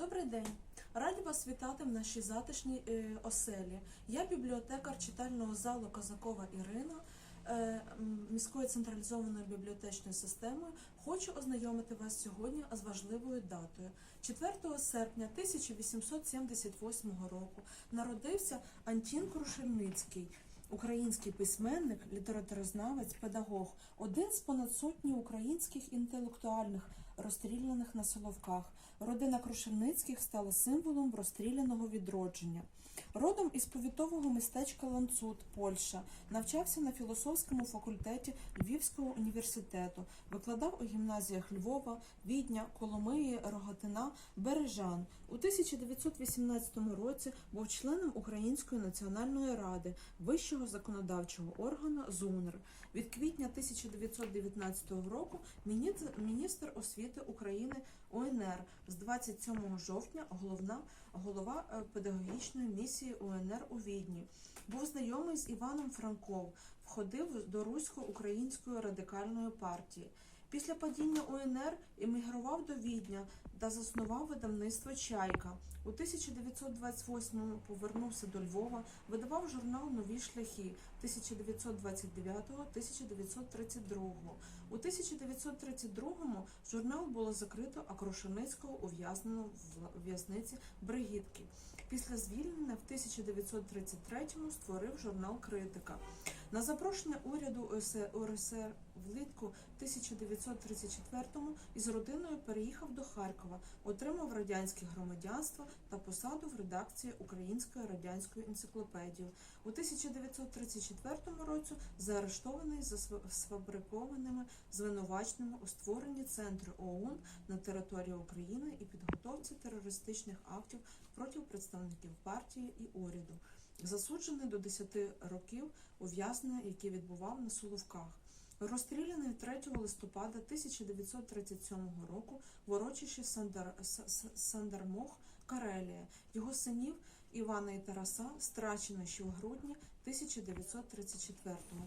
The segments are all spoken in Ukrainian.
Добрий день! Раді вас вітати в нашій затишній е, оселі. Я бібліотекар читального залу Казакова Ірина е, міської централізованої бібліотечної системи. Хочу ознайомити вас сьогодні з важливою датою. 4 серпня 1878 року народився Антін Крушельницький. Український письменник, літературознавець, педагог, один з понад сотні українських інтелектуальних, розстріляних на Соловках. Родина Крушельницьких стала символом розстріляного відродження. Родом із повітового містечка Ланцут, Польща, навчався на філософському факультеті Львівського університету, викладав у гімназіях Львова, Відня, Коломиї, Рогатина, Бережан. У 1918 році був членом Української національної ради, вищого законодавчого органу ЗУНР. Від квітня 1919 року міністр, освіти України УНР з 27 жовтня головна голова е, педагогічної місії УНР у Відні. Був знайомий з Іваном Франков, входив до Русько-української радикальної партії. Після падіння УНР емігрував до Відня та заснував видавництво Чайка. У 1928-му повернувся до Львова, видавав журнал Нові шляхи 1929-1932. У 1932-му журнал було закрито, а Крушеницького ув'язнено в в'язниці Бригітки. Після звільнення в 1933-му створив журнал Критика. На запрошення уряду УРСР влітку 1934-му із родиною переїхав до Харкова, отримав радянське громадянство та посаду в редакції Української радянської енциклопедії. У 1934 році заарештований за сф- сфабрикованими звинуваченнями у створенні центру ОУН на території України і підготовці терористичних актів проти представників партії і уряду. Засуджений до 10 років ув'язнення, яке відбував на Соловках. Розстріляний 3 листопада 1937 року в урочищі Сандармох, Карелія. Його синів Івана і Тараса страчено ще в грудні 1934-го.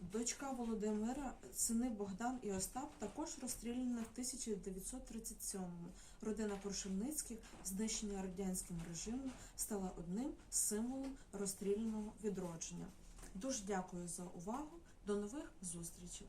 Дочка Володимира, сини Богдан і Остап також розстріляні в 1937-му. Родина Крушельницьких, знищення радянським режимом, стала одним символом розстріляного відродження. Дуже дякую за увагу. До нових зустрічей!